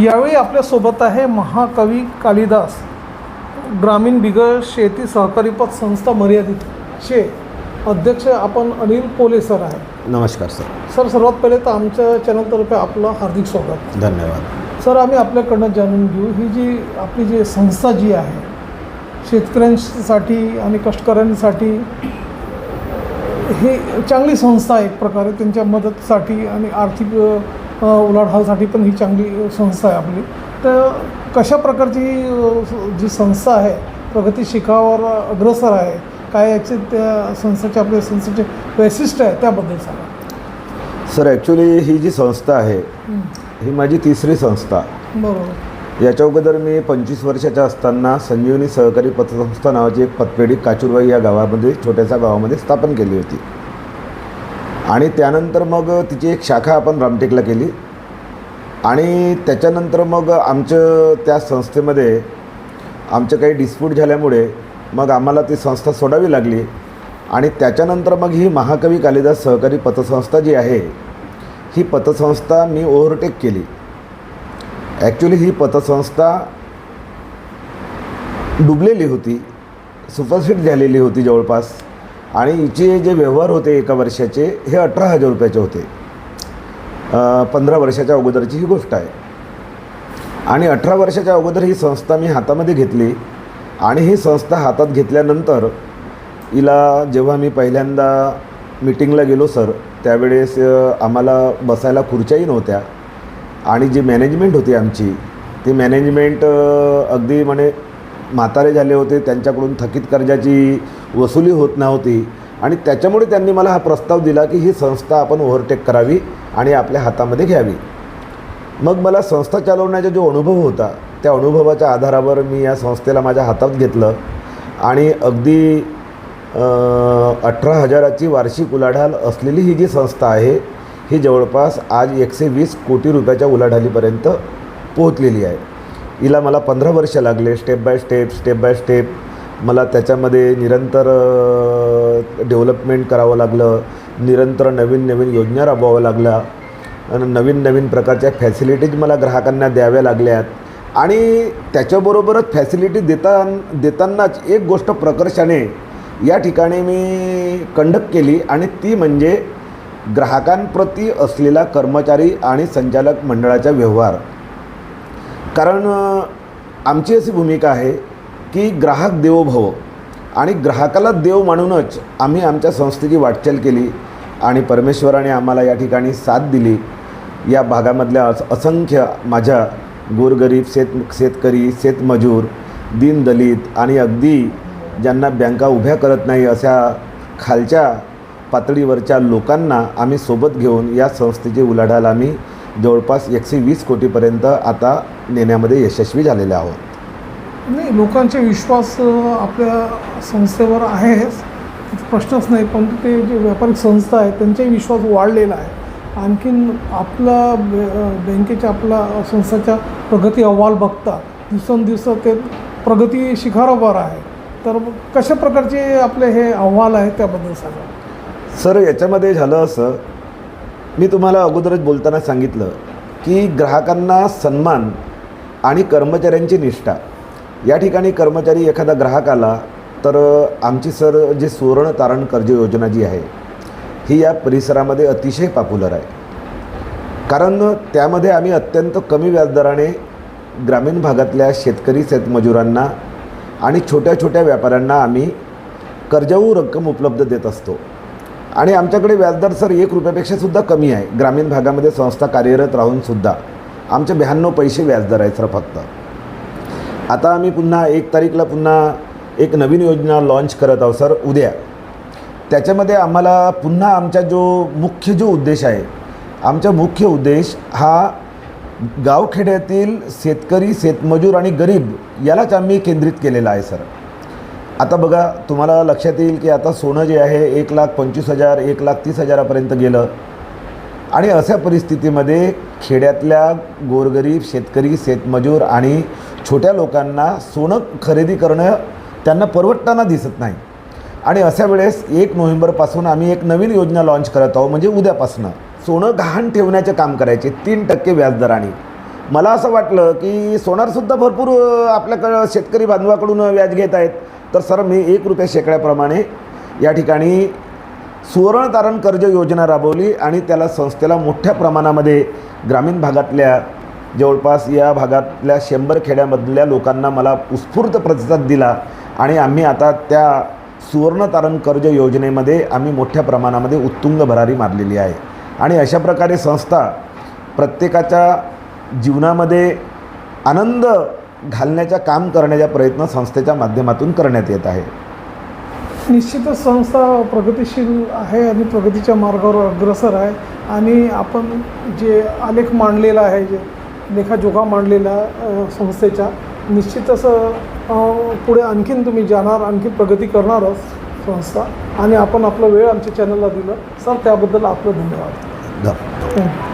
यावेळी आपल्यासोबत आहे महाकवी कालिदास ग्रामीण बिगर शेती सहकारी पत संस्था मर्यादित चे अध्यक्ष आपण अनिल पोले सर आहे नमस्कार सर. सर सर्वात पहिले तर आमच्या चॅनलतर्फे आपलं हार्दिक स्वागत. धन्यवाद. सर आम्ही आपल्याकडनं जाणून घेऊ ही जी आपली जी संस्था जी आहे शेतकऱ्यांसाठी आणि कष्टकऱ्यांसाठी ही चांगली संस्था आहे एक प्रकारे त्यांच्या मदतीसाठी आणि आर्थिक उलाढालसाठी पण ही चांगली संस्था आहे आपली. तर कशा प्रकारची जी संस्था आहे प्रगती शिखरावर अग्रसर आहे काय याचे त्या संस्थेचे आपल्या संस्थेचे वैशिष्ट्य आहे त्याबद्दल सांगा. सर ॲक्च्युली ही जी संस्था आहे हं. ही माझी तिसरी संस्था. बरोबर. याच्या अगोदर मी पंचवीस वर्षाच्या असताना संजीवनी सहकारी पतसंस्था नावाची एक पतपेढी काचूरबाई या गावामध्ये छोट्याशा गावामध्ये स्थापन केली होती. आणि त्यानंतर मग तिची एक शाखा आपण रामटेकला केली. आणि त्याच्यानंतर मग आमचं त्या संस्थेमध्ये आमचं काही डिस्प्यूट झाल्यामुळे मग आम्हाला ती संस्था सोडावी लागली. आणि त्याच्यानंतर मग ही महाकवी कालिदास सहकारी पतसंस्था जी आहे ही पतसंस्था मी ओव्हरटेक केली. ॲक्च्युली ही पतसंस्था डुबलेली होती सुपरसीट झालेली होती जवळपास. आणि हिचे जे व्यवहार होते एका वर्षाचे हे अठरा हजार रुपयाचे होते. पंधरा वर्षाच्या अगोदरची ही गोष्ट आहे. आणि अठरा वर्षाच्या अगोदर ही संस्था मी हातामध्ये घेतली आणि ही संस्था हातात घेतल्यानंतर हिला जेव्हा मी पहिल्यांदा मीटिंगला गेलो सर त्यावेळेस आम्हाला बसायला खुर्च्याही नव्हत्या. आणि जी मॅनेजमेंट होती आमची ती मॅनेजमेंट अगदी म्हणे म्हातारे झाले होते त्यांच्याकडून थकीत कर्जाची वसुली होत नव्हती. आणि त्याच्यामुळे त्यांनी मला हा प्रस्ताव दिला की ही संस्था आपण ओव्हरटेक करावी आणि आपल्या हातामध्ये घ्यावी. मग मला संस्था चालवण्याचा जो अनुभव होता त्या अनुभवाच्या आधारावर मी या संस्थेला माझ्या हातात घेतलं. आणि अगदी अठरा हजाराची वार्षिक उलाढाल असलेली ही जी संस्था आहे ही जवळपास आज एकशे वीस कोटी रुपयाच्या उलाढालीपर्यंत पोहोचलेली आहे. हिला मला पंधरा वर्ष लागले step by step step by step. मला त्याच्यामध्ये निरंतर डेव्हलपमेंट करावं लागलं निरंतर नवीन नवीन योजना राबवाव्या लागल्या आणि नवीन नवीन प्रकारच्या फॅसिलिटीज मला ग्राहकांना द्याव्या लागल्यात. आणि त्याच्याबरोबरच फॅसिलिटी देता देतानाच एक गोष्ट प्रकर्षाने या ठिकाणी मी कंडक्ट केली आणि ती म्हणजे ग्राहकांप्रती असलेला कर्मचारी आणि संचालक मंडळाचा व्यवहार. कारण आमची अशी भूमिका आहे की ग्राहक देवो भव. आणि ग्राहकाला देव मानूनच आम्ही आमच्या संस्थेची वाटचाल केली आणि परमेश्वराने आम्हाला या ठिकाणी साथ दिली. या भागामधल्या असंख्य माझ्या गोरगरीब शेत शेतकरी शेतमजूर दीनदलित आणि अगदी ज्यांना बँका उभ्या करत नाही अशा खालच्या पातळीवरच्या लोकांना आम्ही सोबत घेऊन या संस्थेची उलाढाल आम्ही जवळपास एकशे वीस कोटीपर्यंत आता नेण्यामध्ये यशस्वी झालेले आहोत. नाही लोकांचे विश्वास आपल्या संस्थेवर आहेच प्रश्नच नाही पण ते जे व्यापारिक संस्था आहे त्यांचाही विश्वास वाढलेला आहे. आणखीन आपला बँकेच्या आपला संस्थेच्या प्रगती अहवाल बघता दिवसेंदिवस ते प्रगती शिखरावर आहे. तर कशा प्रकारचे आपले हे अहवाल आहेत त्याबद्दल सांगा. सर याच्यामध्ये झालं असं मी तुम्हाला अगोदरच बोलताना सांगितलं की ग्राहकांना सन्मान आणि कर्मचाऱ्यांची निष्ठा या ठिकाणी कर्मचारी एखादा ग्राहक आला तर आमची सर जी सुवर्ण तारण कर्ज योजना जी आहे ही या परिसरामध्ये अतिशय पॉप्युलर आहे. कारण त्यामध्ये आम्ही अत्यंत कमी व्याजदराने ग्रामीण भागातल्या शेतकरी शेतमजुरांना आणि छोट्या छोट्या व्यापाऱ्यांना आम्ही कर्जाऊ रक्कम उपलब्ध देत असतो. आणि आमच्याकडे व्याजदर सर एक रुपयापेक्षा सुद्धा कमी आहे. ग्रामीण भागामध्ये संस्था कार्यरत राहूनसुद्धा आमचे ब्याण्णव पैसे व्याजदर आहे सर फक्त. आता आम्ही पुन्हा एक तारीखला पुन्हा एक नवीन योजना लॉन्च करत आहोत सर उद्या. त्याच्यामध्ये आम्हाला पुन्हा आमचा जो मुख्य जो उद्देश आहे आमचा मुख्य उद्देश हा गावखेड्यातील शेतकरी शेतमजूर आणि गरीब यालाच आम्ही केंद्रित केलेला आहे सर. आता बघा तुम्हाला लक्षात येईल की आता सोनं जे आहे एक लाख पंचवीस हजार एक लाख तीस हजारापर्यंत गेलं. आणि अशा परिस्थितीमध्ये खेड्यातल्या गोरगरीब शेतकरी शेतमजूर आणि छोट्या लोकांना सोनं खरेदी करणं त्यांना परवडताना दिसत नाही. आणि अशा वेळेस एक नोव्हेंबरपासून आम्ही एक नवीन योजना लॉन्च करत आहोत म्हणजे उद्यापासनं. सोनं गहाण ठेवण्याचे काम करायचे तीन टक्के व्याजदराने मला असं वाटलं की सोनारसुद्धा भरपूर आपल्याकडं शेतकरी बांधवाकडून व्याज घेत आहेत. तर सर मी एक रुपये शेकड्याप्रमाणे या ठिकाणी सुवर्ण तारण कर्ज योजना राबवली आणि त्याला संस्थेला मोठ्या प्रमाणामध्ये ग्रामीण भागातल्या जवळपास या भागातल्या शंभर खेड्यामधल्या लोकांना मला उत्स्फूर्त प्रतिसाद दिला आणि आम्ही आता त्या सुवर्ण तारण कर्ज योजनेमध्ये आम्ही मोठ्या प्रमाणामध्ये उत्तुंग भरारी मारलेली आहे. आणि अशा प्रकारे संस्था प्रत्येकाच्या जीवनामध्ये आनंद घालण्याच्या काम करण्याचा प्रयत्न संस्थेच्या माध्यमातून करण्यात येत आहे. निश्चितच संस्था प्रगतिशील आहे आणि प्रगतीच्या मार्गावर अग्रसर आहे. आणि आपण जे आलेख मांडलेला आहे जे लेखाजोखा मांडलेला अ, संस्थेच्या. निश्चितच पुढे आणखीन तुम्ही जाणार आणखी प्रगती करणारच संस्था. आणि आपण आपला वेळ आमच्या चॅनलला दिलं. सर त्याबद्दल आपलं धन्यवाद. धन्यवाद. थँक्यू.